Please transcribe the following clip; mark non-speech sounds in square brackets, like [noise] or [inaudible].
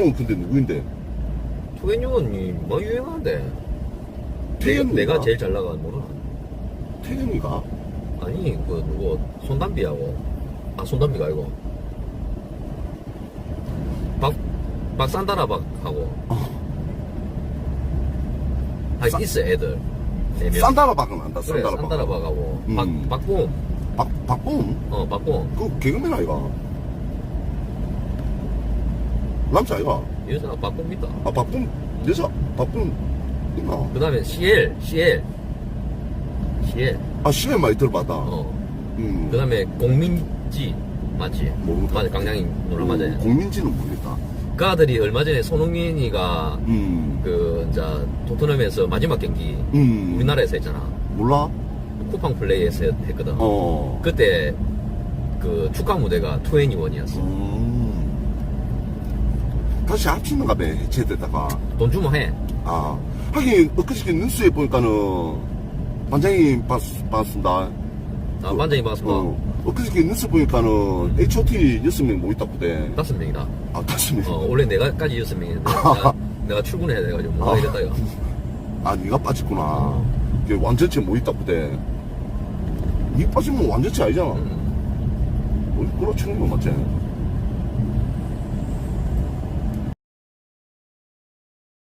어, 근데 누구인데? 투애니원이 뭐 유행하는데. 내가, 태연이가? 내가 제일 잘 나가는 모르나? 태연이가? 아니, 그, 누구, 손담비하고. 아, 손담비가 아니고. 박, 박산다라 박하고. 아, 산- 있어, 애들. 네 명. 산다라 박은 안다, 그래, 산다라 산다라 박. 박하고. 음. 박, 박봉. 박, 박봉? 어, 박봉. 그 개그맨 아이가? 남자 아이가? 여자 있다. 아, 박봉, 여자, 박봉 있나? 그 다음에 CL, CL. CL. 아, 시에 많이 들어봤다. 어. 음. 그 다음에 공민지. 맞지? 모르겠다. 맞아, 강양이 노란 맞아. 음, 공민지는 모르겠다. 그 아들이 얼마 전에 손흥민이가 음. 그, 이제, 토트넘에서 마지막 경기 음. 우리나라에서 했잖아. 몰라? 쿠팡 플레이에서 했- 했거든. 어. 그때 그 축하 무대가 투애니원이었어. 음. 다시 합치는가 봐, 해체되다가. 돈 주면 해. 아. 하긴, 엊그저께 뉴스에 보니까는, 반장이 봤, 봤습니다. 아, 반장이 봤습니다. 어. 엊그저께 뉴스 보니까는, H.O.T. 6명 모였다고 돼. 다섯 명이다. 아, 다시 명. 어, 원래 내가까지 여섯 명인데 [laughs] 내가, 내가 출근해야 돼가지고 못 하겠다 이거. [laughs] 아, 니가 빠졌구나. 이게 완전체 모였다고 돼. 니 빠지면 완전체 아니잖아. 음. 뭐, 그렇지, 거 맞지?